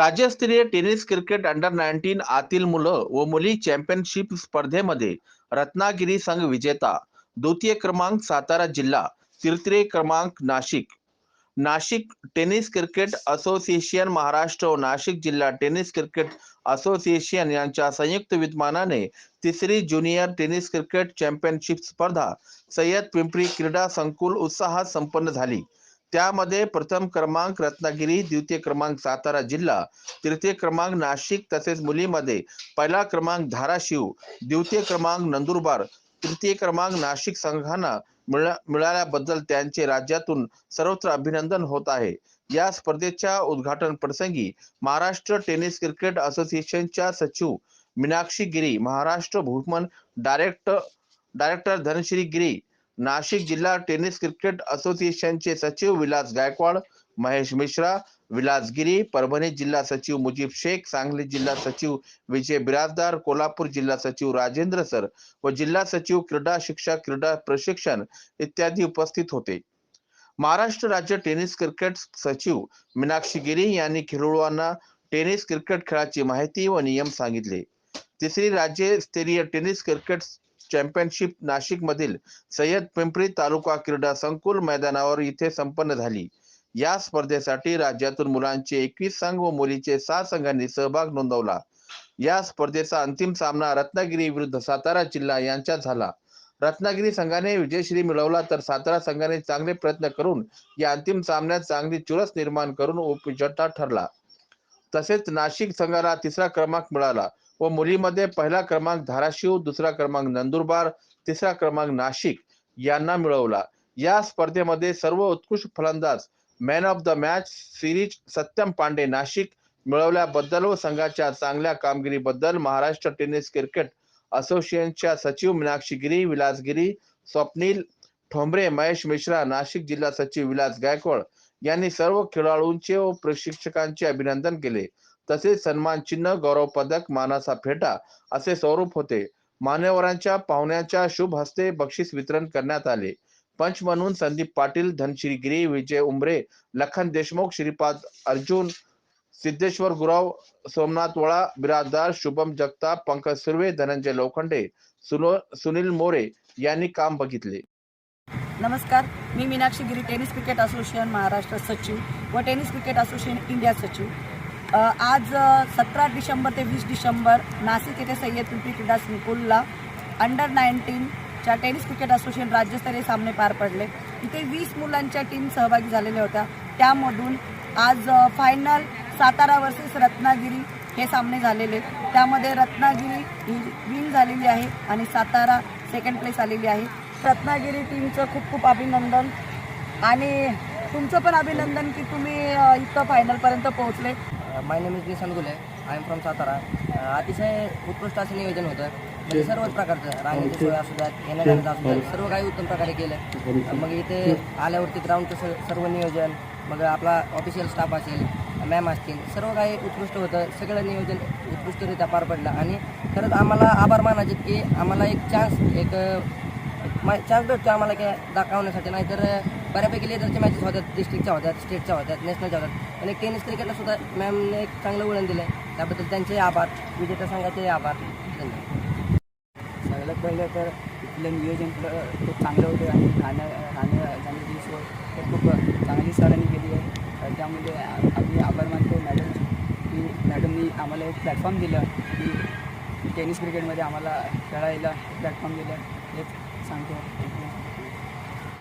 राज्यस्तरीय tennis cricket under nineteen आतील मुलं व मुली चॅम्पियनशिप स्पर्धेमध्ये रत्नागिरी संघ विजेता. द्वितीय क्रमांक सातारा जिल्हा तृतीय क्रमांक Nashik. Nashik tennis cricket association Maharashtra व नाशिक जिल्हा टेनिस क्रिकेट असोसिएशन यांच्या संयुक्त विद्यमानाने तिसरी ज्युनियर टेनिस क्रिकेट चॅम्पियनशिप स्पर्धा सय्यद पिंपरी क्रीडा संकुल उत्साहात संपन्न झाली. त्यामध्ये प्रथम क्रमांक रत्नागिरी द्वितीय क्रमांक सातारा जिल्हा तृतीय क्रमांक नाशिक तसेच मुलीमध्ये पहिला क्रमांक धाराशिव द्वितीय क्रमांक नंदुरबार तृतीय क्रमांक नाशिक संघांना मिळा मिळाल्याबद्दल त्यांचे राज्यातून सर्वत्र अभिनंदन होत आहे. या स्पर्धेच्या उद्घाटन प्रसंगी महाराष्ट्र टेनिस क्रिकेट असोसिएशनच्या सचिव मीनाक्षी गिरी महाराष्ट्र भूमन डायरेक्टर डायरेक्टर धनश्री गिरी नाशिक जिल्हा टेनिस क्रिकेट असोसिएशनचे सचिव विलास गायकवाड महेश मिश्रा विलास गिरी परभणी जिल्हा सचिव मुजीब शेख सांगली जिल्हा सचिव विजय बिराजदार कोल्हापूर जिल्हा सचिव राजेंद्र सर व जिल्हा सचिव क्रीडा शिक्षक क्रीडा प्रशिक्षण इत्यादी उपस्थित होते. महाराष्ट्र राज्य टेनिस क्रिकेट सचिव मीनाक्षी गिरी यांनी खेळाडूंना टेनिस क्रिकेट खेळाची माहिती व नियम सांगितले. तिसरी राज्यस्तरीय टेनिस क्रिकेट चॅम्पियनशिप नाशिक मधील सय्यद पिंपरी तालुका क्रीडा संकुल मैदानावर इथे संपन्न झाली. या स्पर्धेसाठी राज्यातून मुलांचे एकवीस संघ व मुलीचे सहा संघांनी सहभाग नोंदवला. या स्पर्धेचा अंतिम सामना रत्नागिरी विरुद्ध सातारा जिल्हा यांच्यात झाला. रत्नागिरी संघाने विजयश्री मिळवला तर सातारा संघाने चांगले प्रयत्न करून या अंतिम सामन्यात चांगली चुरस निर्माण करून उपविजेता ठरला. तसेच नाशिक संघाला तिसरा क्रमांक मिळाला. व मुलीमध्ये पहिला क्रमांक धाराशिव दुसरा क्रमांक नंदुरबार तिसरा क्रमांक नाशिक यांना मिळवला. या स्पर्धेमध्ये सर्व उत्कृष्ट फलंदाज man of the match series Satyam Pandey Nashik मिळवल्याबद्दल व संघाच्या चांगल्या कामगिरीबद्दल महाराष्ट्र टेनिस क्रिकेट असोसिएशनच्या सचिव मीनाक्षी गिरी स्वप्नील ठोंबरे महेश मिश्रा नाशिक जिल्हा सचिव विलास गायकवाड यांनी सर्व खेळाडूंचे व प्रशिक्षकांचे अभिनंदन केले. तसेच सन्मान चिन्ह गौरव पदक मानाचा फेटा असे स्वरूप होते. मान्यवरांच्या पाहुण्यांच्या शुभ हस्ते बक्षीस वितरण करण्यात आले. पंच म्हणून संदीप पाटील धनश्री गिरी विजय उमरे लखन देशमुख श्रीपाद अर्जुन सिद्धेश्वर गुराव सोमनाथ वळा बिराजदार शुभम जगताप पंकज सुर्वे धनंजय लोखंडे सुनो सुनील मोरे यांनी काम बघितले. नमस्कार. मी Meenakshi Giri tennis cricket association Maharashtra सचिव व टेनिस क्रिकेट असोसिएशन इंडिया सचिव. आज सतरा डिसेंबर ते वीस डिसेंबर नाशिक येथे सय्यद पिंपरी क्रीडा संकुलला अंडर नाईन्टीनच्या टेनिस क्रिकेट असोसिएशन राज्यस्तरीय सामने पार पडले. इथे वीस मुलांच्या टीम सहभागी झालेल्या होत्या. त्यामधून आज फायनल सातारा वर्सेस रत्नागिरी हे सामने झालेले. त्यामध्ये रत्नागिरी ही विन झालेली आहे आणि सातारा सेकंड प्लेस आलेली आहे. रत्नागिरी टीमचं खूप खूप अभिनंदन. आणि तुमचं पण अभिनंदन की तुम्ही इथं फायनलपर्यंत पोहोचले. माय नेम इज निशांत गुले आय एम फ्रॉम सातारा अतिशय उत्कृष्ट असं नियोजन होतं. म्हणजे सर्वच प्रकारचं राहण्याची सोय असू द्यात येण्या जाण्याचं असू द्यात सर्व काही उत्तम प्रकारे केलं. मग इथे आल्यावरती ग्राउंडचं स- सर्व नियोजन मग आपला ऑफिशियल स्टाफ असेल मॅम असतील सर्व काही उत्कृष्ट होतं. सगळं नियोजन उत्कृष्टरित्या पार पडलं. आणि खरंच आम्हाला आभार मानायचे की आम्हाला एक चान्स एक चान्स भेटतो आम्हाला काय दाखवण्यासाठी. नाहीतर बऱ्यापैकी लेदरच्या मॅचेस होतात डिस्ट्रिक्टच्या होत्यात स्टेटच्या होत्यात नॅशनलच्या होत्यात आणि टेनिस क्रिकेटला सुद्धा मॅमने एक चांगलं वळण दिलं आहे त्याबद्दल त्यांचेही आभार. विजेत्या संघाचेही आभार. धन्यवाद. सगळ्यात पहिलं तर इथलं नियोजन खूप चांगलं होतं आणि राहण्या राहण्या जाण्याची सोय तर खूप चांगली सरांनी केली आहे. त्यामध्ये आम्ही आभार मानतो मॅडम की मॅडमनी आम्हाला एक प्लॅटफॉर्म दिलं की टेनिस क्रिकेटमध्ये आम्हाला खेळायला प्लॅटफॉर्म दिलं. एक 唱歌。